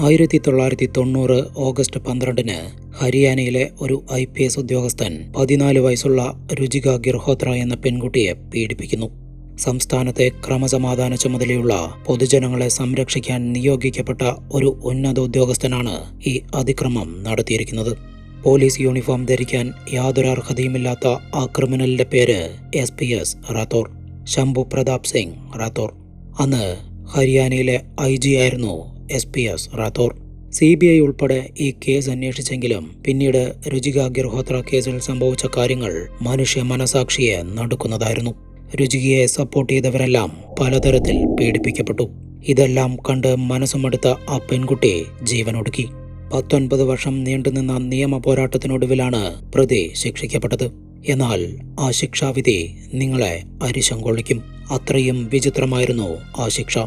ആയിരത്തി തൊള്ളായിരത്തി തൊണ്ണൂറ് ഓഗസ്റ്റ് പന്ത്രണ്ടിന് ഹരിയാനയിലെ ഒരു ഐ പി എസ് ഉദ്യോഗസ്ഥൻ പതിനാല് വയസ്സുള്ള രുചിക ഗിർഹോത്ര എന്ന പെൺകുട്ടിയെ പീഡിപ്പിക്കുന്നു. സംസ്ഥാനത്തെ ക്രമസമാധാന ചുമതലയുള്ള പൊതുജനങ്ങളെ സംരക്ഷിക്കാൻ നിയോഗിക്കപ്പെട്ട ഒരു ഉന്നത ഉദ്യോഗസ്ഥനാണ് ഈ അതിക്രമം നടത്തിയിരിക്കുന്നത്. പോലീസ് യൂണിഫോം ധരിക്കാൻ യാതൊരു അർഹതയുമില്ലാത്ത ആ ക്രിമിനലിന്റെ പേര് S P S Rathore Shambhu Pratap Singh Rathore. അന്ന് ഹരിയാനയിലെ ഐ ജി ആയിരുന്നു S P S Rathore. C B I ഉൾപ്പെടെ ഈ കേസ് അന്വേഷിച്ചെങ്കിലും പിന്നീട് രുചിക ഗിർഹോത്ര കേസിൽ സംഭവിച്ച കാര്യങ്ങൾ മനുഷ്യ മനസാക്ഷിയെ നടുക്കുന്നതായിരുന്നു. രുചികയെ സപ്പോർട്ട് ചെയ്തവരെല്ലാം പലതരത്തിൽ പീഡിപ്പിക്കപ്പെട്ടു. ഇതെല്ലാം കണ്ട് മനസ്സുമെടുത്ത ആ പെൺകുട്ടി ജീവനൊടുക്കി. പത്തൊൻപത് വർഷം നീണ്ടുനിന്ന നിയമ പോരാട്ടത്തിനൊടുവിലാണ് പ്രതി ശിക്ഷിക്കപ്പെട്ടത്. എന്നാൽ ആ ശിക്ഷാവിധി നിങ്ങളെ അരിശം കൊള്ളിക്കും. അത്രയും വിചിത്രമായിരുന്നു ആ ശിക്ഷ.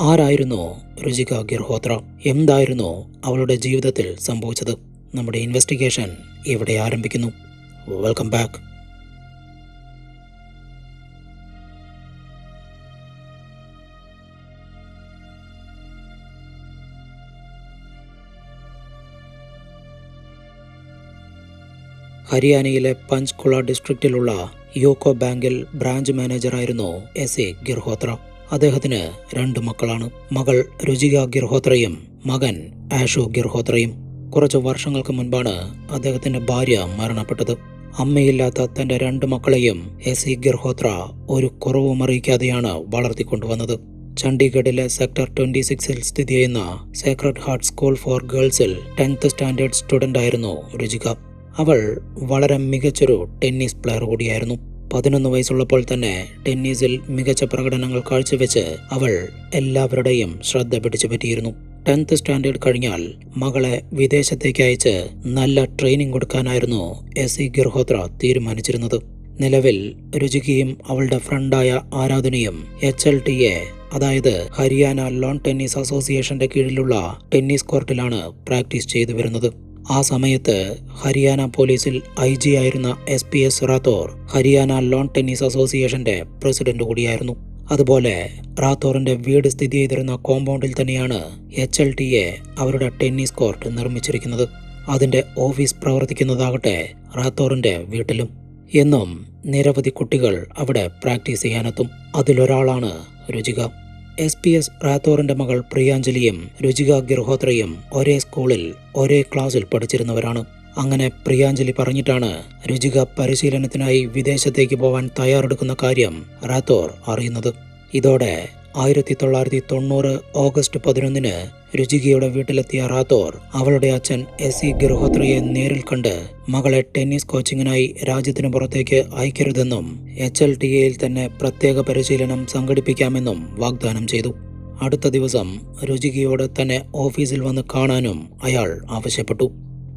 ആരായിരുന്നു രുചിക ഗിർഹോത്ര? എന്തായിരുന്നു അവളുടെ ജീവിതത്തിൽ സംഭവിച്ചത്? നമ്മുടെ ഇൻവെസ്റ്റിഗേഷൻ ഇവിടെ ആരംഭിക്കുന്നു. വെൽക്കം ബാക്ക് ഹരിയാനയിലെ പഞ്ച്കുള ഡിസ്ട്രിക്റ്റിലുള്ള യൂക്കോ ബാങ്കിൽ ബ്രാഞ്ച് മാനേജറായിരുന്നു എസ് എ ഗിർഹോത്ര. അദ്ദേഹത്തിന് രണ്ട് മക്കളാണ്. മകൾ രുചിക ഗിർഹോത്രയും മകൻ ആഷു ഗിർഹോത്രയും. കുറച്ച് വർഷങ്ങൾക്ക് മുൻപാണ് അദ്ദേഹത്തിന്റെ ഭാര്യ മരണപ്പെട്ടത്. അമ്മയില്ലാത്ത തന്റെ രണ്ട് മക്കളെയും എസ് ഇ ഗിർഹോത്ര ഒരു കുറവും അറിയിക്കാതെയാണ് വളർത്തിക്കൊണ്ടുവന്നത്. ചണ്ഡീഗഡിലെ സെക്ടർ ട്വന്റി സിക്സിൽ സ്ഥിതി ചെയ്യുന്ന സേക്രഡ് ഹാർട്ട് സ്കൂൾ ഫോർ ഗേൾസിൽ ടെൻത്ത് സ്റ്റാൻഡേർഡ് സ്റ്റുഡന്റ് ആയിരുന്നു രുചിക. അവൾ വളരെ മികച്ചൊരു ടെന്നീസ് പ്ലെയർ കൂടിയായിരുന്നു. പതിനൊന്ന് വയസ്സുള്ളപ്പോൾ തന്നെ ടെന്നീസിൽ മികച്ച പ്രകടനങ്ങൾ കാഴ്ചവെച്ച് അവൾ എല്ലാവരുടെയും ശ്രദ്ധ പിടിച്ചു പറ്റിയിരുന്നു ടെൻത്ത് സ്റ്റാൻഡേർഡ് കഴിഞ്ഞാൽ മകളെ വിദേശത്തേക്ക് അയച്ച് നല്ല ട്രെയിനിങ് കൊടുക്കാനായിരുന്നു എസ് ഇ ഗിർഹോത്ര തീരുമാനിച്ചിരുന്നത്. നിലവിൽ രുചികയും അവളുടെ ഫ്രണ്ടായ ആരാധനയും എച്ച് എൽ ടി എ അതായത് ഹരിയാന ലോൺ ടെന്നീസ് അസോസിയേഷന്റെ കീഴിലുള്ള ടെന്നീസ് കോർട്ടിലാണ് പ്രാക്ടീസ് ചെയ്തു വരുന്നത് ആ സമയത്ത് ഹരിയാന പോലീസിൽ ഐ ജി ആയിരുന്ന S P S Rathore Haryana lawn tennis അസോസിയേഷന്റെ പ്രസിഡന്റ് കൂടിയായിരുന്നു. അതുപോലെ റാത്തോറിന്റെ വീട് സ്ഥിതി ചെയ്തിരുന്ന കോമ്പൗണ്ടിൽ തന്നെയാണ് എച്ച് എൽ ടി എ അവരുടെ ടെന്നീസ് കോർട്ട് നിർമ്മിച്ചിരിക്കുന്നത്. അതിന്റെ ഓഫീസ് പ്രവർത്തിക്കുന്നതാകട്ടെ റാത്തോറിന്റെ വീട്ടിലും. എന്നും നിരവധി കുട്ടികൾ അവിടെ പ്രാക്ടീസ് ചെയ്യാനെത്തും. അതിലൊരാളാണ് രുചിക. എസ് പി എസ് റാത്തോറിന്റെ മകൾ പ്രിയാഞ്ജലിയും രുചിക ഗിർഹോത്രയും ഒരേ സ്കൂളിൽ ഒരേ ക്ലാസ്സിൽ പഠിച്ചിരുന്നവരാണ്. അങ്ങനെ പ്രിയാഞ്ജലി പറഞ്ഞിട്ടാണ് രുചിക പരിശീലനത്തിനായി വിദേശത്തേക്ക് പോവാൻ തയ്യാറെടുക്കുന്ന കാര്യം റാത്തോർ അറിയുന്നത്. ഇതോടെ ആയിരത്തി തൊള്ളായിരത്തി തൊണ്ണൂറ് ഓഗസ്റ്റ് പതിനൊന്നിന് രുചികയുടെ വീട്ടിലെത്തിയ റാത്തോർ അവളുടെ അച്ഛൻ എസ് സി ഗിർഹോത്രയെ നേരിൽ കണ്ട് മകളെ ടെന്നീസ് കോച്ചിങ്ങിനായി രാജ്യത്തിന് പുറത്തേക്ക് അയക്കരുതെന്നും എച്ച് എൽ ടി എയിൽ തന്നെ പ്രത്യേക പരിശീലനം സംഘടിപ്പിക്കാമെന്നും വാഗ്ദാനം ചെയ്തു. അടുത്ത ദിവസം രുചികയോട് തന്നെ ഓഫീസിൽ വന്ന് കാണാനും അയാൾ ആവശ്യപ്പെട്ടു.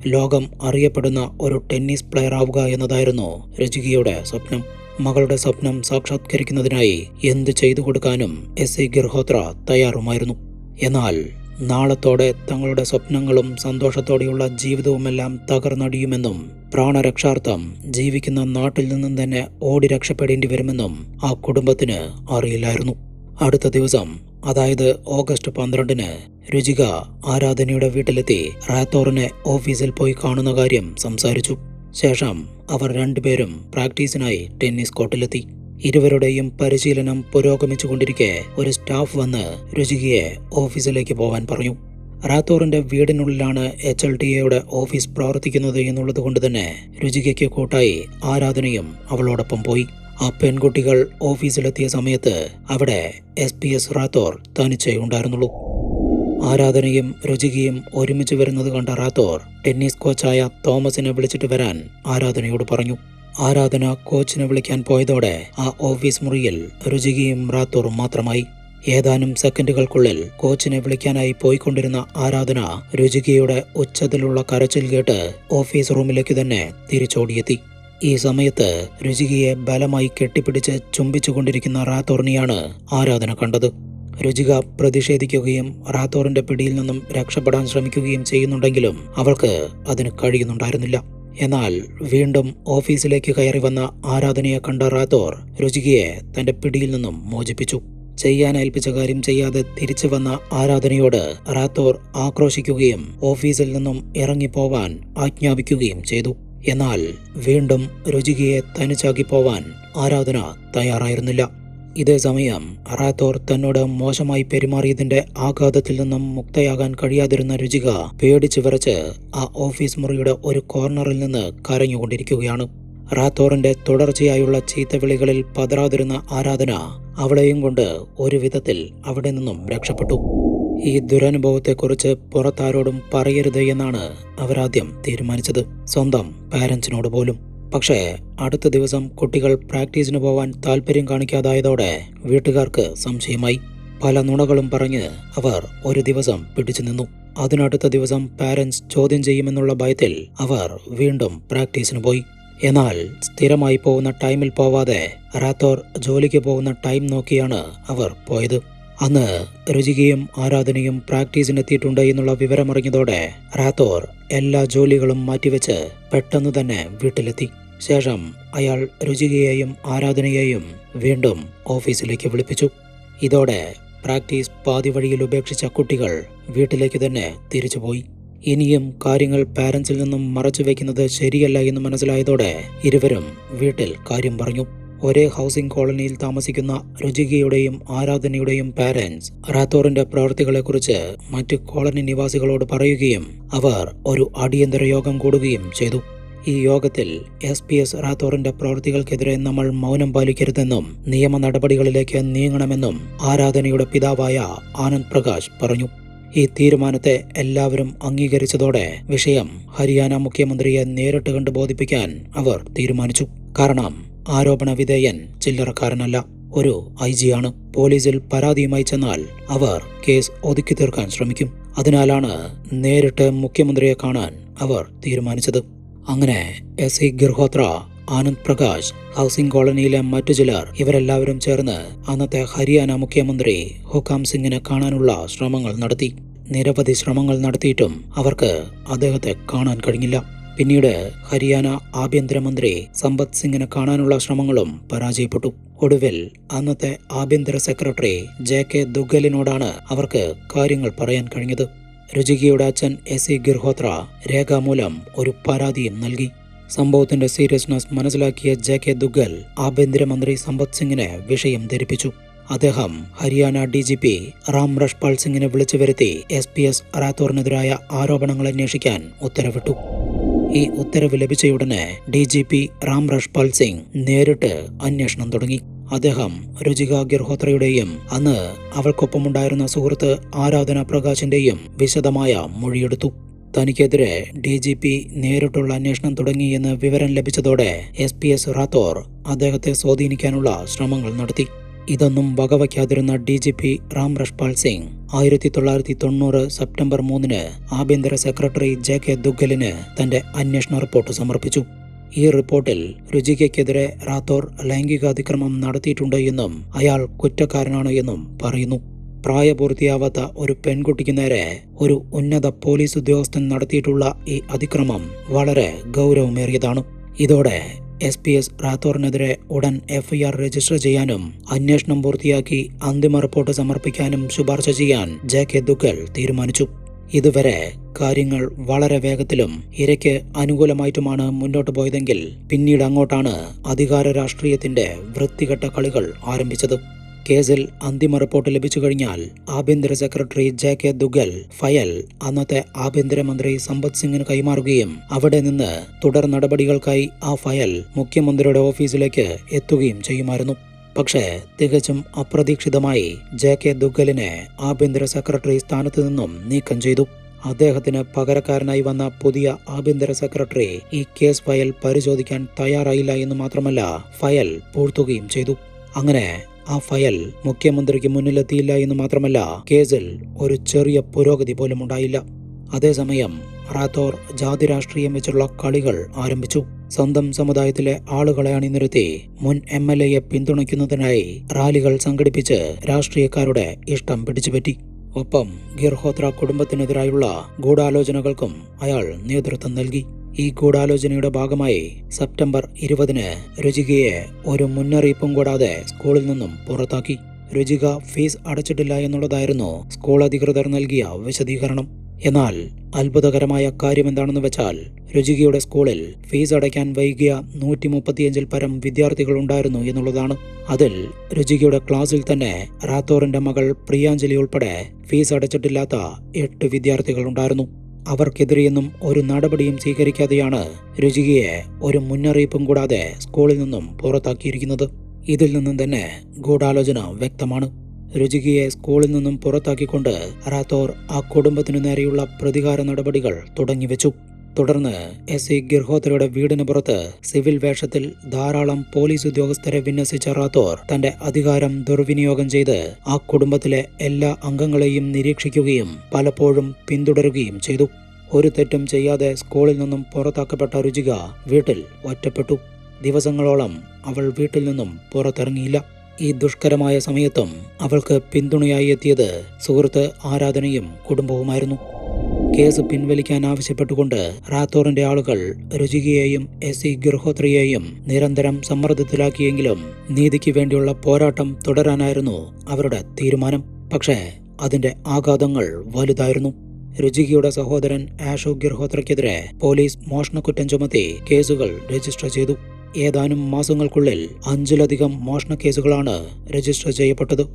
ലോകം അറിയപ്പെടുന്ന ഒരു ടെന്നീസ് പ്ലെയർ ആവുക എന്നതായിരുന്നു രുചികയുടെ സ്വപ്നം. മകളുടെ സ്വപ്നം സാക്ഷാത്കരിക്കുന്നതിനായി എന്ത് ചെയ്തു കൊടുക്കാനും എസ് എ ഗിർഹോത്ര തയ്യാറുമായിരുന്നു. എന്നാൽ നാളത്തോടെ തങ്ങളുടെ സ്വപ്നങ്ങളും സന്തോഷത്തോടെയുള്ള ജീവിതവുമെല്ലാം തകർന്നടിയുമെന്നും പ്രാണരക്ഷാർത്ഥം ജീവിക്കുന്ന നാട്ടിൽ നിന്നും തന്നെ ഓടി രക്ഷപ്പെടേണ്ടി വരുമെന്നും ആ കുടുംബത്തിന് അറിയില്ലായിരുന്നു. അടുത്ത ദിവസം അതായത് ഓഗസ്റ്റ് പന്ത്രണ്ടിന് രുചിക ആരാധനയുടെ വീട്ടിലെത്തി റാത്തോറിനെ ഓഫീസിൽ പോയി കാണുന്ന കാര്യം സംസാരിച്ചു. ശേഷം അവർ രണ്ടുപേരും പ്രാക്ടീസിനായി ടെന്നീസ് കോർട്ടിലെത്തി. ഇരുവരുടെയും പരിശീലനം പുരോഗമിച്ചുകൊണ്ടിരിക്കെ ഒരു സ്റ്റാഫ് വന്ന് രുചികയെ ഓഫീസിലേക്ക് പോവാൻ പറഞ്ഞു. റാത്തോറിന്റെ വീടിനുള്ളിലാണ് എച്ച് എൽ ടി എയുടെ ഓഫീസ് പ്രവർത്തിക്കുന്നത് എന്നുള്ളത് കൊണ്ട് തന്നെ രുചികയ്ക്ക് കൂട്ടായി ആരാധനയും അവളോടൊപ്പം പോയി. ആ പെൺകുട്ടികൾ ഓഫീസിലെത്തിയ സമയത്ത് അവിടെ എസ് പി എസ് റാത്തോർ തനിച്ചേ ഉണ്ടായിരുന്നുള്ളൂ. ആരാധനയും രുചികയും ഒരുമിച്ച് വരുന്നത് കണ്ട റാത്തോർ ടെന്നീസ് കോച്ചായ തോമസിനെ വിളിച്ചിട്ട് വരാൻ ആരാധനയോട് പറഞ്ഞു. ആരാധന കോച്ചിനെ വിളിക്കാൻ പോയതോടെ ആ ഓഫീസ് മുറിയിൽ രുചികയും റാത്തോറും മാത്രമായി. ഏതാനും സെക്കൻഡുകൾക്കുള്ളിൽ കോച്ചിനെ വിളിക്കാനായി പോയിക്കൊണ്ടിരുന്ന ആരാധന രുചികയുടെ ഉച്ചത്തിലുള്ള കരച്ചിൽ കേട്ട് ഓഫീസ് റൂമിലേക്ക് തന്നെ തിരിച്ചോടിയെത്തി. ഈ സമയത്ത് രുചികയെ ബലമായി കെട്ടിപ്പിടിച്ച് ചുംബിച്ചുകൊണ്ടിരിക്കുന്ന റാത്തോറിനെയാണ് ആരാധന കണ്ടത്. രുചിക പ്രതിഷേധിക്കുകയും റാത്തോറിന്റെ പിടിയിൽ നിന്നും രക്ഷപ്പെടാൻ ശ്രമിക്കുകയും ചെയ്യുന്നുണ്ടെങ്കിലും അവൾക്ക് അതിന് കഴിയുന്നുണ്ടായിരുന്നില്ല. എന്നാൽ വീണ്ടും ഓഫീസിലേക്ക് കയറി വന്ന ആരാധനയെ കണ്ട റാത്തോർ രുചികയെ തന്റെ പിടിയിൽ നിന്നും മോചിപ്പിച്ചു. ചെയ്യാൻ ഏൽപ്പിച്ച കാര്യം ചെയ്യാതെ തിരിച്ചു വന്ന ആരാധനയോട് റാത്തോർ ആക്രോശിക്കുകയും ഓഫീസിൽ നിന്നും ഇറങ്ങിപ്പോവാൻ ആജ്ഞാപിക്കുകയും ചെയ്തു. എന്നാൽ വീണ്ടും രുചികയെ തനിച്ചാക്കി പോവാൻ ആരാധന തയ്യാറായിരുന്നില്ല. ഇതേ സമയം അറാത്തോർ തന്നോട് മോശമായി പെരുമാറിയതിന്റെ ആഘാതത്തിൽ നിന്നും മുക്തയാകാൻ കഴിയാതിരുന്ന രുചിക പേടിച്ചു വിറച്ച് ആ ഓഫീസ് മുറിയുടെ ഒരു കോർണറിൽ നിന്ന് കരഞ്ഞുകൊണ്ടിരിക്കുകയാണ്. റാത്തോറിന്റെ തുടർച്ചയായുള്ള ചീത്തവിളികളിൽ പതറാതിരുന്ന ആരാധന അവളെയും കൊണ്ട് ഒരു വിധത്തിൽ അവിടെ നിന്നും രക്ഷപ്പെട്ടു. ഈ ദുരനുഭവത്തെക്കുറിച്ച് പുറത്താരോടും പറയരുത് എന്നാണ് അവരാദ്യം തീരുമാനിച്ചത്. സ്വന്തം പാരൻസിനോട് പോലും. പക്ഷേ അടുത്ത ദിവസം കുട്ടികൾ പ്രാക്ടീസിന് പോവാൻ താല്പര്യം കാണിക്കാതായതോടെ വീട്ടുകാർക്ക് സംശയമായി. പല നുണകളും പറഞ്ഞ് അവർ ഒരു ദിവസം പിടിച്ചു നിന്നു. അതിനടുത്ത ദിവസം പാരൻസ് ചോദ്യം ചെയ്യുമെന്നുള്ള ഭയത്തിൽ അവർ വീണ്ടും പ്രാക്ടീസിന് പോയി. എന്നാൽ സ്ഥിരമായി പോകുന്ന ടൈമിൽ പോവാതെ റാത്തോർ ജോലിക്ക് പോകുന്ന ടൈം നോക്കിയാണ് അവർ പോയത്. അന്ന് രുചികയും ആരാധനയും പ്രാക്ടീസിനെത്തിയിട്ടുണ്ട് എന്നുള്ള വിവരമറിഞ്ഞതോടെ റാത്തോർ എല്ലാ ജോലികളും മാറ്റിവെച്ച് പെട്ടെന്ന് തന്നെ വീട്ടിലെത്തി. ശേഷം അയാൾ രുചികയെയും ആരാധനയെയും വീണ്ടും ഓഫീസിലേക്ക് വിളിപ്പിച്ചു. ഇതോടെ പ്രാക്ടീസ് പാതി വഴിയിൽ ഉപേക്ഷിച്ച കുട്ടികൾ വീട്ടിലേക്ക് തന്നെ തിരിച്ചുപോയി ഇനിയും കാര്യങ്ങൾ പാരൻസിൽ നിന്നും മറച്ചു വയ്ക്കുന്നത് ശരിയല്ല എന്ന് മനസ്സിലായതോടെ ഇരുവരും വീട്ടിൽ കാര്യം പറഞ്ഞു. ഒരേ ഹൗസിംഗ് കോളനിയിൽ താമസിക്കുന്ന രുചികയുടെയും ആരാധനയുടെയും പാരൻസ് റാത്തോറിന്റെ പ്രവൃത്തികളെക്കുറിച്ച് മറ്റ് കോളനി നിവാസികളോട് പറയുകയും അവർ ഒരു അടിയന്തര യോഗം കൂടുകയും ചെയ്തു. ഈ യോഗത്തിൽ എസ് പി എസ് റാത്തോറിന്റെ പ്രവൃത്തികൾക്കെതിരെ നമ്മൾ മൗനം പാലിക്കരുതെന്നും നിയമ നടപടികളിലേക്ക് നീങ്ങണമെന്നും ആരാധനയുടെ പിതാവായ ആനന്ദ് പ്രകാശ് പറഞ്ഞു. ഈ തീരുമാനത്തെ എല്ലാവരും അംഗീകരിച്ചതോടെ വിഷയം ഹരിയാന മുഖ്യമന്ത്രിയെ നേരിട്ട് കണ്ട് ബോധിപ്പിക്കാൻ അവർ തീരുമാനിച്ചു. കാരണം ആരോപണ വിധേയൻ ചില്ലറക്കാരനല്ല. ഒരു ഐ ജിയാണ് പോലീസിൽ പരാതിയുമായി ചെന്നാൽ അവർ കേസ് ഒതുക്കി തീർക്കാൻ ശ്രമിക്കും. അതിനാലാണ് നേരിട്ട് മുഖ്യമന്ത്രിയെ കാണാൻ അവർ തീരുമാനിച്ചത്. അങ്ങനെ S E Girhotra Anand Prakash housing കോളനിയിലെ മറ്റു ചിലർ ഇവരെല്ലാവരും ചേർന്ന് അന്നത്തെ ഹരിയാന മുഖ്യമന്ത്രി ഹുക്കാം സിംഗിനെ കാണാനുള്ള ശ്രമങ്ങൾ നടത്തി. നിരവധി ശ്രമങ്ങൾ നടത്തിയിട്ടും അവർക്ക് അദ്ദേഹത്തെ കാണാൻ കഴിഞ്ഞില്ല. പിന്നീട് ഹരിയാന ആഭ്യന്തരമന്ത്രി സമ്പത് സിംഗിനെ കാണാനുള്ള ശ്രമങ്ങളും പരാജയപ്പെട്ടു. ഒടുവിൽ അന്നത്തെ ആഭ്യന്തര സെക്രട്ടറി ജെ കെ ദുഗലിനോടാണ് അവർക്ക് കാര്യങ്ങൾ പറയാൻ കഴിഞ്ഞത്. രുചികയുടെ അച്ഛൻ എസ് ഇ ഗിർഹോത്ര രേഖാമൂലം ഒരു പരാതിയും നൽകി. സംഭവത്തിന്റെ സീരിയസ്നെസ് മനസ്സിലാക്കിയ ജെ കെ ദുഗൽ ആഭ്യന്തരമന്ത്രി സമ്പത് സിംഗിനെ വിഷയം ധരിപ്പിച്ചു. അദ്ദേഹം Haryana D G P Ram Rashpal സിംഗിനെ വിളിച്ചു വരുത്തി എസ് പി എസ് റാത്തോറിനെതിരായ ആരോപണങ്ങൾ അന്വേഷിക്കാൻ ഉത്തരവിട്ടു. ഈ ഉത്തരവ് ലഭിച്ചയുടനെ D G P Ram Rashpal Singh നേരിട്ട് അന്വേഷണം തുടങ്ങി. അദ്ദേഹം രുചിക ഗിർഹോത്രയുടെയും അന്ന് അവൾക്കൊപ്പമുണ്ടായിരുന്ന സുഹൃത്ത് ആരാധന പ്രകാശിന്റെയും വിശദമായ മൊഴിയെടുത്തു. തനിക്കെതിരെ ഡി ജി പി നേരിട്ടുള്ള അന്വേഷണം തുടങ്ങിയെന്ന് വിവരം ലഭിച്ചതോടെ എസ് പി എസ് റാത്തോർ അദ്ദേഹത്തെ സ്വാധീനിക്കാനുള്ള ശ്രമങ്ങൾ നടത്തി. ഇതൊന്നും വകവയ്ക്കാതിരുന്ന D G P Ram Rashpal Singh. ആയിരത്തി തൊള്ളായിരത്തി തൊണ്ണൂറ് സെപ്റ്റംബർ മൂന്നിന് ആഭ്യന്തര സെക്രട്ടറി ജെ കെ ദുഗ്ഗലിന് തന്റെ അന്വേഷണ റിപ്പോർട്ട് സമർപ്പിച്ചു. ഈ റിപ്പോർട്ടിൽ രുചികയ്ക്കെതിരെ റാത്തോർ ലൈംഗികാതിക്രമം നടത്തിയിട്ടുണ്ട് എന്നും അയാൾ കുറ്റക്കാരനാണ് എന്നും പറയുന്നു. പ്രായപൂർത്തിയാവാത്ത ഒരു പെൺകുട്ടിക്ക് നേരെ ഒരു ഉന്നത പോലീസ് ഉദ്യോഗസ്ഥൻ നടത്തിയിട്ടുള്ള ഈ അതിക്രമം വളരെ ഗൗരവമേറിയതാണ്. ഇതോടെ എസ് പി എസ് റാത്തോറിനെതിരെ ഉടൻ എഫ്ഐആർ രജിസ്റ്റർ ചെയ്യാനും അന്വേഷണം പൂർത്തിയാക്കി അന്തിമ റിപ്പോർട്ട് സമർപ്പിക്കാനും ശുപാർശ ചെയ്യാൻ ജെ കെ ദുഗൽ തീരുമാനിച്ചു. ഇതുവരെ കാര്യങ്ങൾ വളരെ വേഗത്തിലും ഇരയ്ക്ക് അനുകൂലമായിട്ടുമാണ് മുന്നോട്ട് പോയതെങ്കിൽ പിന്നീട് അങ്ങോട്ടാണ് അധികാര രാഷ്ട്രീയത്തിന്റെ വൃത്തികെട്ട കളികൾ ആരംഭിച്ചത്. കേസിൽ അന്തിമ റിപ്പോർട്ട് ലഭിച്ചു കഴിഞ്ഞാൽ ആഭ്യന്തര secretary J K Dugal file അന്നത്തെ ആഭ്യന്തരമന്ത്രി സമ്പത് സിംഗിന് കൈമാറുകയും അവിടെ നിന്ന് തുടർ നടപടികൾക്കായി ആ ഫയൽ മുഖ്യമന്ത്രിയുടെ ഓഫീസിലേക്ക് എത്തുകയും ചെയ്യുമായിരുന്നു. പക്ഷേ തികച്ചും അപ്രതീക്ഷിതമായി ജെ കെ ദുഗലിനെ ആഭ്യന്തര സെക്രട്ടറി സ്ഥാനത്തു നിന്നും നീക്കം ചെയ്തു. അദ്ദേഹത്തിന് പകരക്കാരനായി വന്ന പുതിയ ആഭ്യന്തര സെക്രട്ടറി ഈ കേസ് ഫയൽ പരിശോധിക്കാൻ തയ്യാറായില്ല എന്ന് മാത്രമല്ല ഫയൽ പൂഴ്ത്തുകയും ചെയ്തു. അങ്ങനെ ആ ഫയൽ മുഖ്യമന്ത്രിക്ക് മുന്നിലെത്തിയില്ല എന്ന് മാത്രമല്ല കേസിൽ ഒരു ചെറിയ പുരോഗതി പോലും ഉണ്ടായില്ല. അതേസമയം റാത്തോർ ജാതി രാഷ്ട്രീയം വെച്ചുള്ള കളികൾ ആരംഭിച്ചു. സ്വന്തം സമുദായത്തിലെ ആളുകളെ അണിനിരത്തി മുൻ എം എൽ എയെ പിന്തുണയ്ക്കുന്നതിനായി റാലികൾ സംഘടിപ്പിച്ച് രാഷ്ട്രീയക്കാരുടെ ഇഷ്ടം പിടിച്ചുപറ്റി. ഒപ്പം ഗിർഹോത്ര കുടുംബത്തിനെതിരായുള്ള ഗൂഢാലോചനകൾക്കും അയാൾ നേതൃത്വം നൽകി. ഈ ഗൂഢാലോചനയുടെ ഭാഗമായി സെപ്റ്റംബർ ഇരുപതിന് രുചികയെ ഒരു മുന്നറിയിപ്പും കൂടാതെ സ്കൂളിൽ നിന്നും പുറത്താക്കി. രുചിക ഫീസ് അടച്ചിട്ടില്ല എന്നുള്ളതായിരുന്നു സ്കൂൾ അധികൃതർ നൽകിയ വിശദീകരണം. എന്നാൽ അത്ഭുതകരമായ കാര്യം എന്താണെന്ന് വെച്ചാൽ രുചികയുടെ സ്കൂളിൽ ഫീസ് അടയ്ക്കാൻ വൈകിയ നൂറ്റി മുപ്പത്തിയഞ്ചിൽ പരം വിദ്യാർത്ഥികൾ ഉണ്ടായിരുന്നു എന്നുള്ളതാണ്. അതിൽ രുചികയുടെ ക്ലാസ്സിൽ തന്നെ റാത്തോറിന്റെ മകൾ പ്രിയാഞ്ജലി ഉൾപ്പെടെ ഫീസ് അടച്ചിട്ടില്ലാത്ത എട്ട് വിദ്യാർത്ഥികൾ ഉണ്ടായിരുന്നു. അവർക്കെതിരെയൊന്നും ഒരു നടപടിയും സ്വീകരിക്കാതെയാണ് രുചികയെ ഒരു മുന്നറിയിപ്പും കൂടാതെ സ്കൂളിൽ നിന്നും പുറത്താക്കിയിരിക്കുന്നത്. ഇതിൽ നിന്നും തന്നെ ഗൂഢാലോചന വ്യക്തമാണ്. രുചികയെ സ്കൂളിൽ നിന്നും പുറത്താക്കിക്കൊണ്ട് റാത്തോർ ആ കുടുംബത്തിനു നേരെയുള്ള പ്രതികാര നടപടികൾ തുടങ്ങിവെച്ചു. തുടർന്ന് എസ് സി ഗിർഹോത്രയുടെ വീടിന് പുറത്ത് സിവിൽ വേഷത്തിൽ ധാരാളം പോലീസ് ഉദ്യോഗസ്ഥരെ വിന്യസിച്ച റാത്തോർ തന്റെ അധികാരം ദുർവിനിയോഗം ചെയ്ത് ആ കുടുംബത്തിലെ എല്ലാ അംഗങ്ങളെയും നിരീക്ഷിക്കുകയും പലപ്പോഴും പിന്തുടരുകയും ചെയ്തു. ഒരു തെറ്റും ചെയ്യാതെ സ്കൂളിൽ നിന്നും പുറത്താക്കപ്പെട്ട രുചിക വീട്ടിൽ ഒറ്റപ്പെട്ടു. ദിവസങ്ങളോളം അവൾ വീട്ടിൽ നിന്നും പുറത്തിറങ്ങിയില്ല. ഈ ദുഷ്കരമായ സമയത്തും അവൾക്ക് പിന്തുണയായി എത്തിയത് സുഹൃത്ത് ആരാധനയും കുടുംബവുമായിരുന്നു. കേസ് പിൻവലിക്കാൻ ആവശ്യപ്പെട്ടുകൊണ്ട് റാത്തോറിന്റെ ആളുകൾ രുചികയെയും എസ് സി ഗൃഹോത്രിയെയും നിരന്തരം സമ്മർദ്ദത്തിലാക്കിയെങ്കിലും നീതിക്ക് വേണ്ടിയുള്ള പോരാട്ടം തുടരാനായിരുന്നു അവരുടെ തീരുമാനം. പക്ഷേ അതിന്റെ ആഘാതങ്ങൾ വലുതായിരുന്നു. രുചികയുടെ സഹോദരൻ ആഷോ ഗിർഹോത്രയ്ക്കെതിരെ പോലീസ് മോഷണക്കുറ്റം ചുമത്തി കേസുകൾ രജിസ്റ്റർ ചെയ്തു. ഏതാനും മാസങ്ങൾക്കുള്ളിൽ അഞ്ചിലധികം മോഷണ കേസുകളാണ് രജിസ്റ്റർ ചെയ്യപ്പെട്ടത്.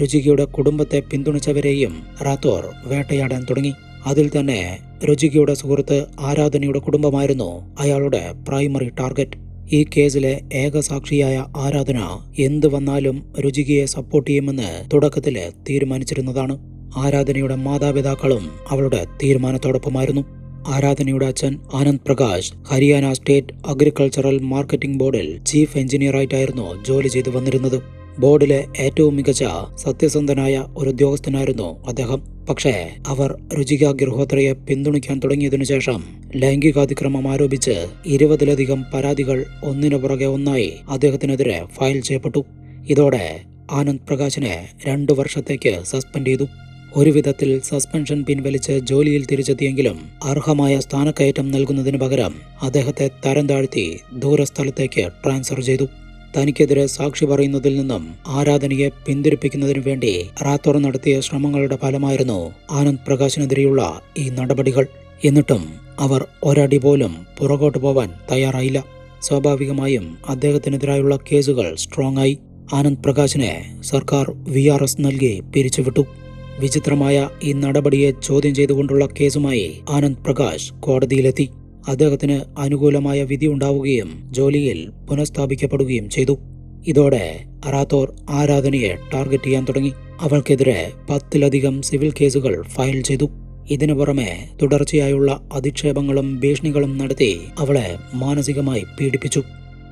രുചികയുടെ കുടുംബത്തെ പിന്തുണച്ചവരെയും റാത്തോർ വേട്ടയാടാൻ തുടങ്ങി. അതിൽ തന്നെ രുചികയുടെ സുഹൃത്ത് ആരാധനയുടെ കുടുംബമായിരുന്നു അയാളുടെ പ്രൈമറി ടാർഗറ്റ് ഈ കേസിലെ ഏക സാക്ഷിയായ ആരാധന എന്ത് വന്നാലും രുചികയെ സപ്പോർട്ട് ചെയ്യുമെന്ന് തുടക്കത്തിൽ തീരുമാനിച്ചിരുന്നതാണ്. ആരാധനയുടെ മാതാപിതാക്കളും അവളുടെ തീരുമാനത്തോടൊപ്പമായിരുന്നു. ആരാധനയുടെ അച്ഛൻ Anand Prakash Haryana state agricultural marketing ബോർഡിൽ ചീഫ് എഞ്ചിനീയറായിട്ടായിരുന്നു ജോലി ചെയ്തു വന്നിരുന്നത്. ബോർഡിലെ ഏറ്റവും മികച്ച സത്യസന്ധനായ ഒരു ഉദ്യോഗസ്ഥനായിരുന്നു അദ്ദേഹം. പക്ഷേ അവർ രുചിക ഗിർഹോത്രയെ പിന്തുണയ്ക്കാൻ തുടങ്ങിയതിനു ശേഷം ലൈംഗികാതിക്രമം ആരോപിച്ച് ഇരുപതിലധികം പരാതികൾ ഒന്നിനു പുറകെ ഒന്നായി അദ്ദേഹത്തിനെതിരെ ഫയൽ ചെയ്യപ്പെട്ടു. ഇതോടെ ആനന്ദ് പ്രകാശിനെ രണ്ടു വർഷത്തേക്ക് സസ്പെൻഡ് ചെയ്തു. ഒരുവിധത്തിൽ സസ്പെൻഷൻ പിൻവലിച്ച് ജോലിയിൽ തിരിച്ചെത്തിയെങ്കിലും അർഹമായ സ്ഥാനക്കയറ്റം നൽകുന്നതിന് പകരം അദ്ദേഹത്തെ തരം താഴ്ത്തി ദൂരസ്ഥലത്തേക്ക് ട്രാൻസ്ഫർ ചെയ്തു. തനിക്കെതിരെ സാക്ഷി പറയുന്നതിൽ നിന്നും ആരാധനയെ പിന്തിരിപ്പിക്കുന്നതിനു വേണ്ടി റാത്തോർ നടത്തിയ ശ്രമങ്ങളുടെ ഫലമായിരുന്നു ആനന്ദ് പ്രകാശിനെതിരെയുള്ള ഈ നടപടികൾ. എന്നിട്ടും അവർ ഒരടി പോലും പുറകോട്ട് പോവാൻ തയ്യാറായില്ല. സ്വാഭാവികമായും അദ്ദേഹത്തിനെതിരായുള്ള കേസുകൾ സ്ട്രോങ് ആയി ആനന്ദ് പ്രകാശിനെ സർക്കാർ വി ആർ എസ് നൽകി പിരിച്ചുവിട്ടു. വിചിത്രമായ ഈ നടപടിയെ ചോദ്യം ചെയ്തുകൊണ്ടുള്ള കേസുമായി ആനന്ദ് പ്രകാശ് കോടതിയിലെത്തി. അദ്ദേഹത്തിന് അനുകൂലമായ വിധി ഉണ്ടാവുകയും ജോലിയിൽ പുനഃസ്ഥാപിക്കപ്പെടുകയും ചെയ്തു. ഇതോടെ അറാത്തോർ ആരാധനയെ ടാർഗറ്റ് ചെയ്യാൻ തുടങ്ങി. അവൾക്കെതിരെ പത്തിലധികം സിവിൽ കേസുകൾ ഫയൽ ചെയ്തു. ഇതിനു പുറമെ തുടർച്ചയായുള്ള അധിക്ഷേപങ്ങളും ഭീഷണികളും നടത്തി അവളെ മാനസികമായി പീഡിപ്പിച്ചു.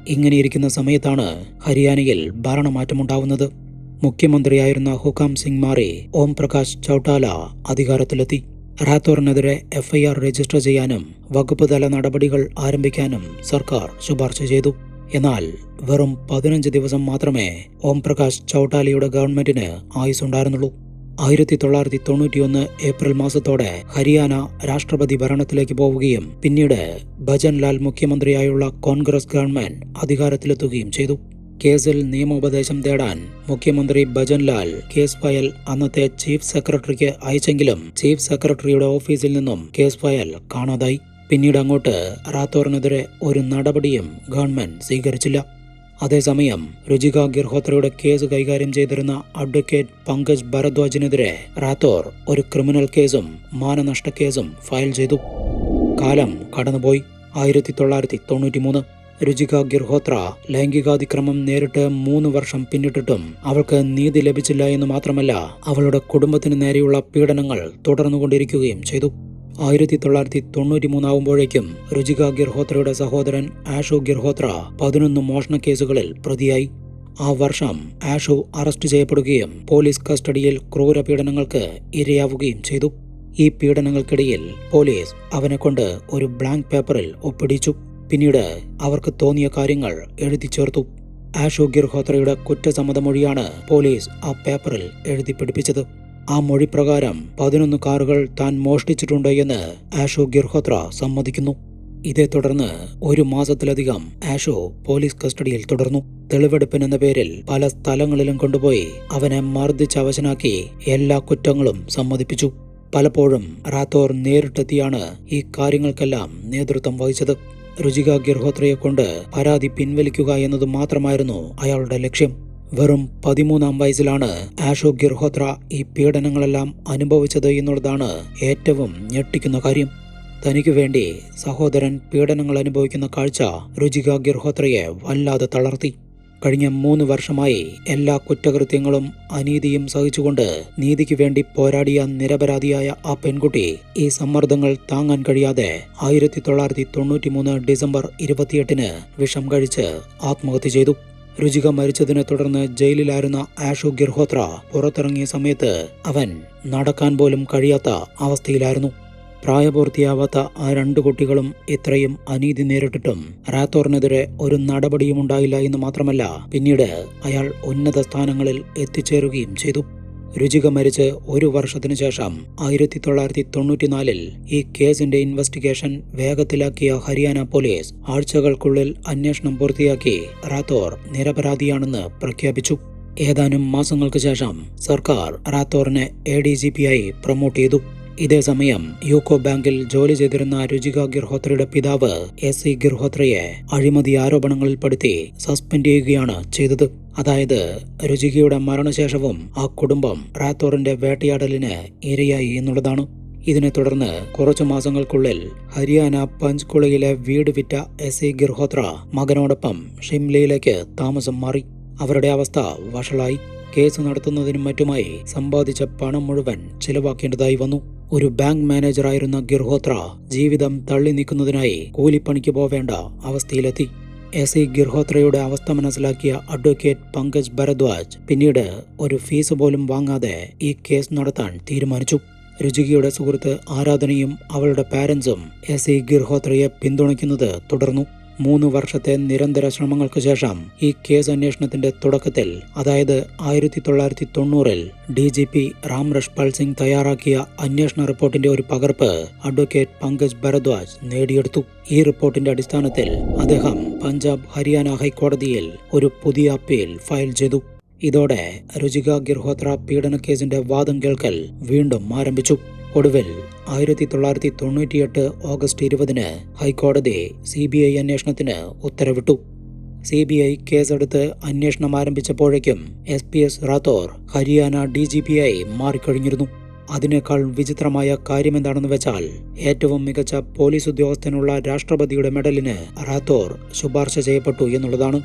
ഇങ്ങനെയിരിക്കുന്ന സമയത്താണ് ഹരിയാനയിൽ ഭരണമാറ്റമുണ്ടാവുന്നത്. മുഖ്യമന്ത്രിയായിരുന്ന ഹുക്കാം സിംഗ് മാറി ഓം പ്രകാശ് ചൌട്ടാല അധികാരത്തിലെത്തി. റാത്തോറിനെതിരെ എഫ്ഐആർ രജിസ്റ്റർ ചെയ്യാനും വകുപ്പ് തല നടപടികൾ ആരംഭിക്കാനും സർക്കാർ ശുപാർശ ചെയ്തു. എന്നാൽ വെറും പതിനഞ്ച് ദിവസം മാത്രമേ ഓം പ്രകാശ് ചൌട്ടാലിയുടെ ഗവൺമെന്റിന് ആയുസുണ്ടായിരുന്നുള്ളൂ ആയിരത്തി തൊള്ളായിരത്തി തൊണ്ണൂറ്റിയൊന്ന് ഏപ്രിൽ മാസത്തോടെ ഹരിയാന രാഷ്ട്രപതി ഭരണത്തിലേക്ക് പോവുകയും പിന്നീട് ഭജൻലാൽ മുഖ്യമന്ത്രിയായുള്ള കോൺഗ്രസ് ഗവൺമെന്റ് അധികാരത്തിലെത്തുകയും ചെയ്തു. കേസിൽ നിയമോപദേശം തേടാൻ മുഖ്യമന്ത്രി ഭജൻലാൽ കേസ് ഫയൽ അന്നത്തെ ചീഫ് സെക്രട്ടറിക്ക് അയച്ചെങ്കിലും ചീഫ് സെക്രട്ടറിയുടെ ഓഫീസിൽ നിന്നും കേസ് ഫയൽ കാണാതായി. പിന്നീട് അങ്ങോട്ട് റാത്തോറിനെതിരെ ഒരു നടപടിയും ഗവൺമെന്റ് സ്വീകരിച്ചില്ല. അതേസമയം രുചിക ഗിർഹോത്രയുടെ കേസ് കൈകാര്യം ചെയ്തിരുന്ന അഡ്വക്കേറ്റ് പങ്കജ് ഭരദ്വാജിനെതിരെ റാത്തോർ ഒരു ക്രിമിനൽ കേസും മാനനഷ്ട കേസും ഫയൽ ചെയ്തു. കാലം കടന്നുപോയി. ആയിരത്തി തൊള്ളായിരത്തി തൊണ്ണൂറ്റി മൂന്ന് രുചിക ഗിർഹോത്ര ലൈംഗികാതിക്രമം നേരിട്ട് മൂന്ന് വർഷം പിന്നിട്ടിട്ടും അവൾക്ക് നീതി ലഭിച്ചില്ല എന്ന് മാത്രമല്ല അവളുടെ കുടുംബത്തിന് നേരെയുള്ള പീഡനങ്ങൾ തുടർന്നുകൊണ്ടിരിക്കുകയും ചെയ്തു. ആയിരത്തി തൊള്ളായിരത്തി തൊണ്ണൂറ്റി മൂന്നാവുമ്പോഴേക്കും രുചിക ഗിർഹോത്രയുടെ സഹോദരൻ ആഷു ഗിർഹോത്ര പതിനൊന്ന് മോഷണ കേസുകളിൽ പ്രതിയായി. ആ വർഷം ആഷു അറസ്റ്റ് ചെയ്യപ്പെടുകയും പോലീസ് കസ്റ്റഡിയിൽ ക്രൂരപീഡനങ്ങൾക്ക് ഇരയാവുകയും ചെയ്തു. ഈ പീഡനങ്ങൾക്കിടയിൽ പോലീസ് അവനെക്കൊണ്ട് ഒരു ബ്ലാങ്ക് പേപ്പറിൽ ഒപ്പിടിച്ചു. പിന്നീട് അവർക്ക് തോന്നിയ കാര്യങ്ങൾ എഴുതി ചേർത്തു. ആഷോ ഗിർഹോത്രയുടെ കുറ്റസമ്മതമൊഴിയാണ് പോലീസ് ആ പേപ്പറിൽ എഴുതി പിടിപ്പിച്ചത്. ആ മൊഴി പ്രകാരം പതിനൊന്ന് കാറുകൾ താൻ മോഷ്ടിച്ചിട്ടുണ്ട് എന്ന് ആഷോ ഗിർഹോത്ര സമ്മതിക്കുന്നു. ഇതേ തുടർന്ന് ഒരു മാസത്തിലധികം ആഷോ പോലീസ് കസ്റ്റഡിയിൽ തുടർന്നു. തെളിവെടുപ്പിനെന്ന പേരിൽ പല സ്ഥലങ്ങളിലും കൊണ്ടുപോയി അവനെ മർദ്ദിച്ച് അവശനാക്കി എല്ലാ കുറ്റങ്ങളും സമ്മതിപ്പിച്ചു. പലപ്പോഴും റാത്തോർ നേരിട്ടെത്തിയാണ് ഈ കാര്യങ്ങൾക്കെല്ലാം നേതൃത്വം വഹിച്ചത്. രുചിക ഗിർഹോത്രയെ കൊണ്ട് പരാതി പിൻവലിക്കുക എന്നത് മാത്രമായിരുന്നു അയാളുടെ ലക്ഷ്യം. വെറും പതിമൂന്നാം വയസ്സിലാണ് ആഷോ ഗിർഹോത്ര ഈ പീഡനങ്ങളെല്ലാം അനുഭവിച്ചത് എന്നുള്ളതാണ് ഏറ്റവും ഞെട്ടിക്കുന്ന കാര്യം. തനിക്ക് വേണ്ടി സഹോദരൻ പീഡനങ്ങൾ അനുഭവിക്കുന്ന കാഴ്ച രുചിക ഗിർഹോത്രയെ വല്ലാതെ തളർത്തി. കഴിഞ്ഞ മൂന്ന് വർഷമായി എല്ലാ കുറ്റകൃത്യങ്ങളും അനീതിയും സഹിച്ചുകൊണ്ട് നീതിക്ക് വേണ്ടി പോരാടിയ നിരപരാധിയായ ആ പെൺകുട്ടി ഈ സമ്മർദ്ദങ്ങൾ താങ്ങാൻ കഴിയാതെ ആയിരത്തി തൊള്ളായിരത്തി തൊണ്ണൂറ്റി മൂന്ന് ഡിസംബർ ഇരുപത്തിയെട്ടിന് വിഷം കഴിച്ച് ആത്മഹത്യ ചെയ്തു. രുചിക മരിച്ചതിനെ തുടർന്ന് ജയിലിലായിരുന്ന ആഷു ഗിർഹോത്ര പുറത്തിറങ്ങിയ സമയത്ത് അവൻ നടക്കാൻ പോലും കഴിയാത്ത അവസ്ഥയിലായിരുന്നു. പ്രായപൂർത്തിയാവാത്ത ആ രണ്ട് കുട്ടികളും ഇത്രയും അനീതി നേരിട്ടിട്ടും റാത്തോറിനെതിരെ ഒരു നടപടിയും ഉണ്ടായില്ല എന്ന് മാത്രമല്ല പിന്നീട് അയാൾ ഉന്നത സ്ഥാനങ്ങളിൽ എത്തിച്ചേരുകയും ചെയ്തു. രുചിക മരിച്ച് ഒരു വർഷത്തിനു ശേഷം ആയിരത്തി തൊള്ളായിരത്തി തൊണ്ണൂറ്റിനാലിൽ ഈ കേസിന്റെ ഇൻവെസ്റ്റിഗേഷൻ വേഗത്തിലാക്കിയ ഹരിയാന പോലീസ് ആഴ്ചകൾക്കുള്ളിൽ അന്വേഷണം പൂർത്തിയാക്കി റാത്തോർ നിരപരാധിയാണെന്ന് പ്രഖ്യാപിച്ചു. ഏതാനും മാസങ്ങൾക്ക് ശേഷം സർക്കാർ റാത്തോറിനെ എ ഡി ജി പി ആയി പ്രൊമോട്ട് ചെയ്തു. ഇതേസമയം യൂക്കോ ബാങ്കിൽ ജോലി ചെയ്തിരുന്ന രുചിക ഗിർഹോത്രയുടെ പിതാവ് എസ് സി ഗിർഹോത്രയെ അഴിമതി ആരോപണങ്ങളിൽ ആരോപണങ്ങളിൽപ്പെടുത്തി സസ്പെൻഡ് ചെയ്യുകയാണ് ചെയ്തത്. അതായത് രുചികയുടെ മരണശേഷവും ആ കുടുംബം റാത്തോറിന്റെ വേട്ടയാടലിന് ഇരയായി എന്നുള്ളതാണ്. ഇതിനെ തുടർന്ന് കുറച്ചു മാസങ്ങൾക്കുള്ളിൽ ഹരിയാന പഞ്ച്കുളയിലെ വീട് വിറ്റ എസ് സി ഗിർഹോത്ര മകനോടൊപ്പം ഷിംലയിലേക്ക് താമസം മാറി. അവരുടെ അവസ്ഥ വഷളായി. കേസ് നടത്തുന്നതിനും മറ്റുമായി സമ്പാദിച്ച പണം മുഴുവൻ ചിലവാക്കേണ്ടതായി വന്നു. ഒരു ബാങ്ക് മാനേജറായിരുന്ന ഗിർഹോത്ര ജീവിതം തള്ളി നീക്കുന്നതിനായി കൂലിപ്പണിക്ക് പോവേണ്ട അവസ്ഥയിലെത്തി. എസ്. ഇ ഗിർഹോത്രയുടെ അവസ്ഥ മനസ്സിലാക്കിയ അഡ്വക്കേറ്റ് പങ്കജ് ഭരദ്വാജ് പിന്നീട് ഒരു ഫീസ് പോലും വാങ്ങാതെ ഈ കേസ് നടത്താൻ തീരുമാനിച്ചു. രുചികയുടെ സുഹൃത്ത് ആരാധനയും അവളുടെ പാരൻസും എസ്. ഇ ഗിർഹോത്രയെ പിന്തുണയ്ക്കുന്നത് തുടർന്നു. മൂന്ന് വർഷത്തെ നിരന്തര ശ്രമങ്ങൾക്ക് ശേഷം ഈ കേസ് അന്വേഷണത്തിന്റെ തുടക്കത്തിൽ അതായത് ആയിരത്തി തൊള്ളായിരത്തി തൊണ്ണൂറിൽ D G P Ram Rashpal Singh തയ്യാറാക്കിയ അന്വേഷണ റിപ്പോർട്ടിന്റെ ഒരു പകർപ്പ് അഡ്വക്കേറ്റ് പങ്കജ് ഭരദ്വാജ് നേടിയെടുത്തു. ഈ റിപ്പോർട്ടിന്റെ അടിസ്ഥാനത്തിൽ അദ്ദേഹം പഞ്ചാബ് ഹരിയാന ഹൈക്കോടതിയിൽ ഒരു പുതിയ അപ്പീൽ ഫയൽ ചെയ്തു. ഇതോടെ രുചിക ഗിർഹോത്ര പീഡനക്കേസിന്റെ വാദം കേൾക്കൽ വീണ്ടും ആരംഭിച്ചു. ഒടുവിൽ ആയിരത്തി തൊള്ളായിരത്തി തൊണ്ണൂറ്റിയെട്ട് ഓഗസ്റ്റ് ഇരുപതിന് ഹൈക്കോടതി സി ബി ഐ അന്വേഷണത്തിന് ഉത്തരവിട്ടു. സി ബി ഐ കേസെടുത്ത് അന്വേഷണം ആരംഭിച്ചപ്പോഴേക്കും S P S Rathore Haryana D G P ആയി മാറിക്കഴിഞ്ഞിരുന്നു. അതിനേക്കാൾ വിചിത്രമായ കാര്യമെന്താണെന്ന് വെച്ചാൽ ഏറ്റവും മികച്ച പോലീസ് ഉദ്യോഗസ്ഥനുള്ള രാഷ്ട്രപതിയുടെ മെഡലിന് റാത്തോർ ശുപാർശ ചെയ്യപ്പെട്ടു എന്നുള്ളതാണ്.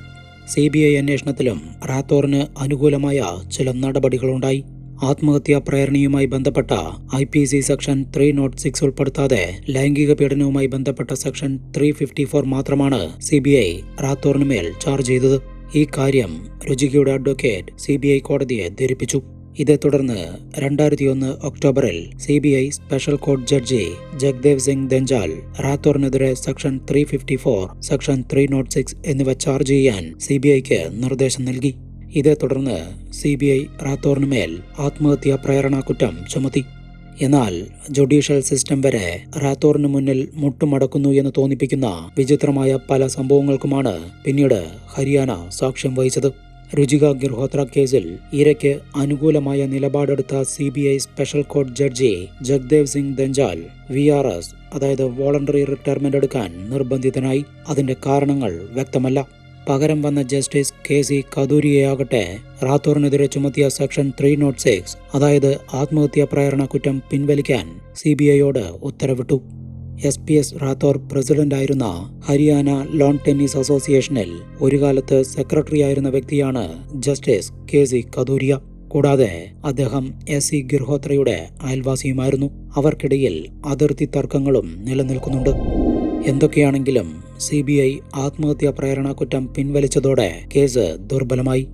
സി ബി ഐ അന്വേഷണത്തിലും റാത്തോറിന് അനുകൂലമായ ചില നടപടികളുണ്ടായി. ആത്മഹത്യാ പ്രേരണയുമായി ബന്ധപ്പെട്ട I P C section three nought six ഉൾപ്പെടുത്താതെ ലൈംഗിക പീഡനവുമായി ബന്ധപ്പെട്ട സെക്ഷൻ ത്രീ ഫിഫ്റ്റി ഫോർ മാത്രമാണ് സി ബി ഐ റാത്തോറിന് മേൽ ചാർജ് ചെയ്തത്. ഈ കാര്യം രുചികയുടെ അഡ്വക്കേറ്റ് സി ബി ഐ കോടതിയെ ധരിപ്പിച്ചു. ഇതേ തുടർന്ന് രണ്ടായിരത്തി ഒന്ന് ഒക്ടോബറിൽ C B I special court judge Jagdev Singh Dhanchal റാത്തോറിനെതിരെ section three fifty four section three nought six എന്നിവ ചാർജ് ചെയ്യാൻ സി ബി ഐക്ക് നിർദ്ദേശം നൽകി. ഇതേ തുടർന്ന് സി ബി ഐ റാത്തോറിനുമേൽ ആത്മഹത്യാ പ്രേരണ കുറ്റം ചുമത്തി. എന്നാൽ ജുഡീഷ്യൽ സിസ്റ്റം വരെ റാത്തോറിന് മുന്നിൽ മുട്ടുമടക്കുന്നു എന്ന് തോന്നിപ്പിക്കുന്ന വിചിത്രമായ പല സംഭവങ്ങൾക്കുമാണ് പിന്നീട് ഹരിയാന സാക്ഷ്യം വഹിച്ചത്. രുചിക ഗിർഹോത്ര കേസിൽ ഇരയ്ക്ക് അനുകൂലമായ നിലപാടെടുത്ത C B I special court judge Jagdev Singh Dhanchal V R S അതായത് വോളണ്ടറി റിട്ടയർമെന്റ് എടുക്കാൻ നിർബന്ധിതനായി. അതിന്റെ കാരണങ്ങൾ വ്യക്തമല്ല. പകരം വന്ന ജസ്റ്റിസ് കെ സി കദൂരിയെയാകട്ടെ റാത്തോറിനെതിരെ ചുമത്തിയ സെക്ഷൻ ത്രീ നോട്ട് സിക്സ് അതായത് ആത്മഹത്യാ പ്രേരണ കുറ്റം പിൻവലിക്കാൻ സി ബി ഐയോട് ഉത്തരവിട്ടു. എസ് പി എസ് റാത്തോർ പ്രസിഡന്റായിരുന്ന ഹരിയാന ലോൺ ടെന്നീസ് അസോസിയേഷനിൽ ഒരു കാലത്ത് സെക്രട്ടറി ആയിരുന്ന വ്യക്തിയാണ് ജസ്റ്റിസ് കെ സി കദൂരിയ കൂടാതെ അദ്ദേഹം എസ് സി ഗിർഹോത്രയുടെ അയൽവാസിയുമായിരുന്നു. അവർക്കിടയിൽ അതിർത്തി തർക്കങ്ങളും നിലനിൽക്കുന്നുണ്ട്. എന്തൊക്കെയാണെങ്കിലും സി ബി ഐ ആത്മഹത്യാ പ്രേരണ കുറ്റം പിൻവലിച്ചതോടെ കേസ് ദുർബലമായി.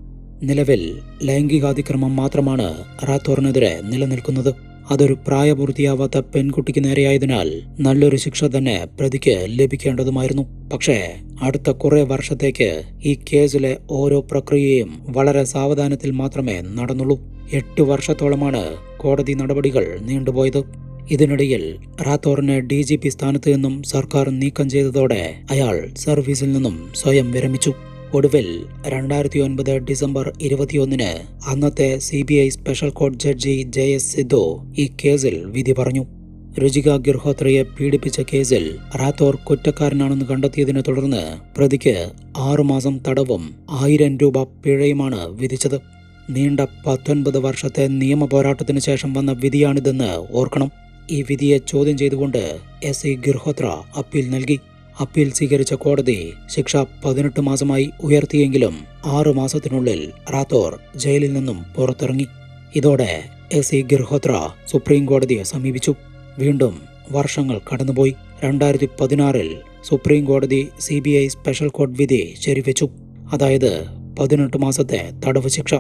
നിലവിൽ ലൈംഗികാതിക്രമം മാത്രമാണ് റാത്തോറിനെതിരെ നിലനിൽക്കുന്നത്. അതൊരു പ്രായപൂർത്തിയാവാത്ത പെൺകുട്ടിക്ക് നേരെയായതിനാൽ നല്ലൊരു ശിക്ഷ തന്നെ പ്രതിക്ക് ലഭിക്കേണ്ടതുമായിരുന്നു. പക്ഷേ അടുത്ത കുറെ വർഷത്തേക്ക് ഈ കേസിലെ ഓരോ പ്രക്രിയയും വളരെ സാവധാനത്തിൽ മാത്രമേ നടന്നുള്ളൂ. എട്ട് വർഷത്തോളമാണ് കോടതി നടപടികൾ നീണ്ടുപോയത്. ഇതിനിടയിൽ റാത്തോറിനെ ഡി ജി പി സ്ഥാനത്ത് നിന്നും സർക്കാർ നീക്കം ചെയ്തതോടെ അയാൾ സർവീസിൽ നിന്നും സ്വയം വിരമിച്ചു. ഒടുവിൽ രണ്ടായിരത്തി ഒൻപത് ഡിസംബർ ഇരുപത്തിയൊന്നിന് അന്നത്തെ C B I special court judge J S Sidhu ഈ കേസിൽ വിധി പറഞ്ഞു. രുചിക ഗിർഹോത്രയെ പീഡിപ്പിച്ച കേസിൽ റാത്തോർ കുറ്റക്കാരനാണെന്ന് കണ്ടെത്തിയതിനെ തുടർന്ന് പ്രതിക്ക് ആറുമാസം തടവും ആയിരം രൂപ പിഴയുമാണ് വിധിച്ചത്. നീണ്ട പത്തൊൻപത് വർഷത്തെ നിയമ പോരാട്ടത്തിന് ശേഷം വന്ന വിധിയാണിതെന്ന് ഓർക്കണം. ഈ വിധിയെ ചോദ്യം ചെയ്തുകൊണ്ട് എസ് ഇ ഗിർഹോത്ര അപ്പീൽ നൽകി. അപ്പീൽ സ്വീകരിച്ച കോടതി ശിക്ഷ പതിനെട്ട് മാസമായി ഉയർത്തിയെങ്കിലും ആറു മാസത്തിനുള്ളിൽ റാത്തോർ ജയിലിൽ നിന്നും പുറത്തിറങ്ങി. ഇതോടെ എസ് ഇ ഗിർഹോത്ര സുപ്രീം കോടതിയെ സമീപിച്ചു. വീണ്ടും വർഷങ്ങൾ കടന്നുപോയി. രണ്ടായിരത്തി പതിനാറിൽ സുപ്രീം കോടതി C B I special court വിധി ശരിവെച്ചു. അതായത് പതിനെട്ട് മാസത്തെ തടവ് ശിക്ഷ.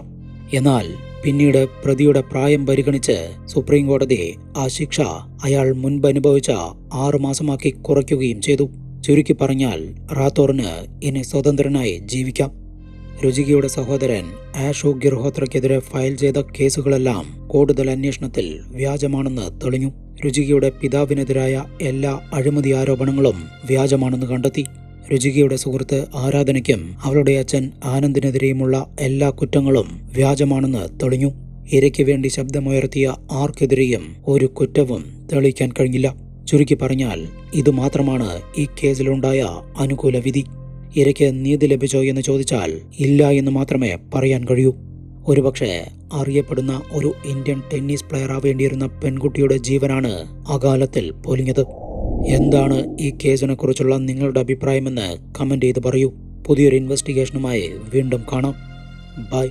എന്നാൽ പിന്നീട് പ്രതിയുടെ പ്രായം പരിഗണിച്ച് സുപ്രീം കോടതി ആ ശിക്ഷ അയാൾ മുൻപ് അനുഭവിച്ച ആറു മാസമാക്കി കുറയ്ക്കുകയും ചെയ്തു. ചുരുക്കി പറഞ്ഞാൽ റാത്തോറിന് ഇനി സ്വതന്ത്രനായി ജീവിക്കാം. രുചികയുടെ സഹോദരൻ ആഷു ഗിർഹോത്രയ്ക്കെതിരെ ഫയൽ ചെയ്ത കേസുകളെല്ലാം കൂടുതൽ അന്വേഷണത്തിൽ വ്യാജമാണെന്ന് തെളിഞ്ഞു. രുചികയുടെ പിതാവിനെതിരായ എല്ലാ അഴിമതി ആരോപണങ്ങളും വ്യാജമാണെന്ന് കണ്ടെത്തി. രുചികയുടെ സുഹൃത്ത് ആരാധനയ്ക്കും അവളുടെ അച്ഛൻ ആനന്ദിനെതിരെയുമുള്ള എല്ലാ കുറ്റങ്ങളും വ്യാജമാണെന്ന് തെളിഞ്ഞു. ഇരയ്ക്ക് വേണ്ടി ശബ്ദമുയർത്തിയ ആർക്കെതിരെയും ഒരു കുറ്റവും തെളിയിക്കാൻ കഴിഞ്ഞില്ല. ചുരുക്കി പറഞ്ഞാൽ ഇതുമാത്രമാണ് ഈ കേസിലുണ്ടായ അനുകൂല വിധി. ഇരയ്ക്ക് നീതി ലഭിച്ചോ എന്ന് ചോദിച്ചാൽ ഇല്ല എന്ന് മാത്രമേ പറയാൻ കഴിയൂ. ഒരുപക്ഷെ അറിയപ്പെടുന്ന ഒരു ഇന്ത്യൻ ടെന്നീസ് പ്ലെയർ ആവേണ്ടിയിരുന്ന പെൺകുട്ടിയുടെ ജീവനാണ് അകാലത്തിൽ പൊലിഞ്ഞത്. എന്താണ് ഈ കേസിനെ കുറിച്ചുള്ള നിങ്ങളുടെ അഭിപ്രായമെന്ന് കമന്റ് ചെയ്ത് പറയൂ. പുതിയൊരു ഇൻവെസ്റ്റിഗേഷനുമായി വീണ്ടും കാണാം. ബൈ